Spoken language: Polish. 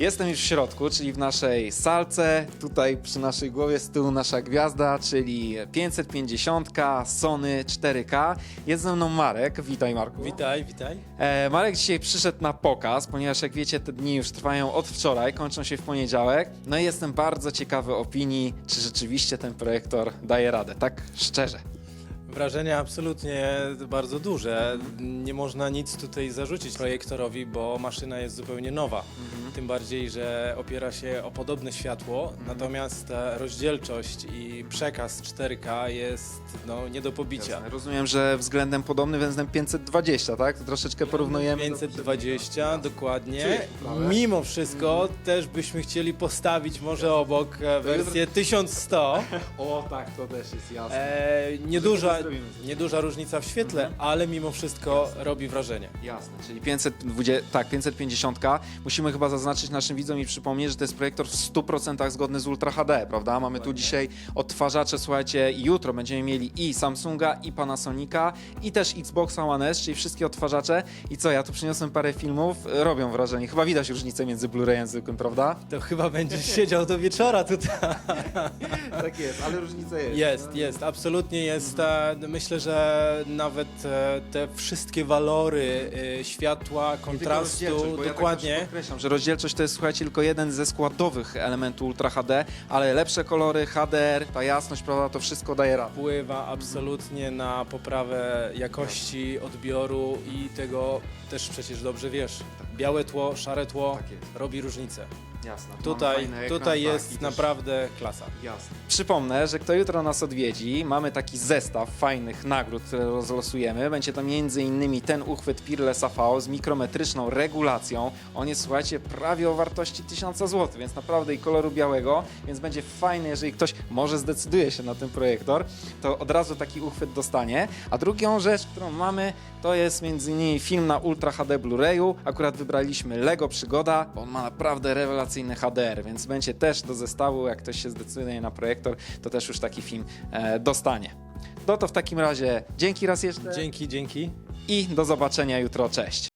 Jestem już w środku, czyli w naszej salce. Tutaj przy naszej głowie z tyłu nasza gwiazda, czyli 550, Sony 4K. Jest ze mną Marek. Witaj Marku. Witaj, witaj. E, Marek dzisiaj przyszedł na pokaz, ponieważ jak wiecie, te dni już trwają od wczoraj, kończą się w poniedziałek. No i jestem bardzo ciekawy opinii, czy rzeczywiście ten projektor daje radę, tak szczerze. Wrażenia absolutnie bardzo duże. Nie można nic tutaj zarzucić projektorowi, bo maszyna jest zupełnie nowa. Tym bardziej, że opiera się o podobne światło, natomiast ta rozdzielczość i przekaz 4K jest no, nie do pobicia. Jasne. Rozumiem, że względem podobny względem 520, tak? To troszeczkę porównujemy. do- 520 dokładnie. Czujesz poprawę? Mimo wszystko też byśmy chcieli postawić może obok e, wersję 1100. O tak, to też jest jasne. E, nieduża, zrobimy nieduża różnica w świetle, ale mimo wszystko robi wrażenie. Jasne, czyli 520, tak, 550. Musimy chyba zaznaczyć naszym widzom i przypomnieć, że to jest projektor w 100% zgodny z Ultra HD, prawda? Mamy tu dzisiaj odtwarzacze, słuchajcie, jutro będziemy mieli i Samsunga, i Panasonica, i też Xboxa One S, czyli wszystkie odtwarzacze. I co, ja tu przyniosłem parę filmów, robią wrażenie. Chyba widać różnicę między Blu-rayem zwykłym, prawda? To chyba będziesz siedział do wieczora tutaj. Tak jest, ale różnica jest. Jest, jest, absolutnie jest. E, Myślę, że nawet e, te wszystkie walory e, światła, kontrastu, dokładnie. Ja tak podkreślam, że rozdzielczość to jest, słuchajcie, tylko jeden ze składowych elementów Ultra HD, ale lepsze kolory, HDR, ta jasność, prawda, to wszystko daje radę. wpływa absolutnie na poprawę jakości odbioru i tego też przecież dobrze wiesz. Białe tło, szare tło Tak jest. robi różnicę. Jasne. Tutaj, tutaj jest naprawdę klasa. Jasne. Przypomnę, że kto jutro nas odwiedzi, mamy taki zestaw fajnych nagród, które rozlosujemy. Będzie to m.in. ten uchwyt Peerless AV z mikrometryczną regulacją. On jest, słuchajcie, prawie o wartości 1000 zł, więc naprawdę i koloru białego, więc będzie fajny, jeżeli ktoś może zdecyduje się na ten projektor, to od razu taki uchwyt dostanie. A drugą rzecz, którą mamy, to jest m.in. film na Ultra HD Blu-rayu. Akurat wybraliśmy Lego Przygoda, bo on ma naprawdę rewelacyjny HDR, więc będzie też do zestawu, jak ktoś się zdecyduje na projektor, to też już taki film e, dostanie. No to w takim razie dzięki raz jeszcze Dzięki, dzięki. i do zobaczenia jutro. Cześć.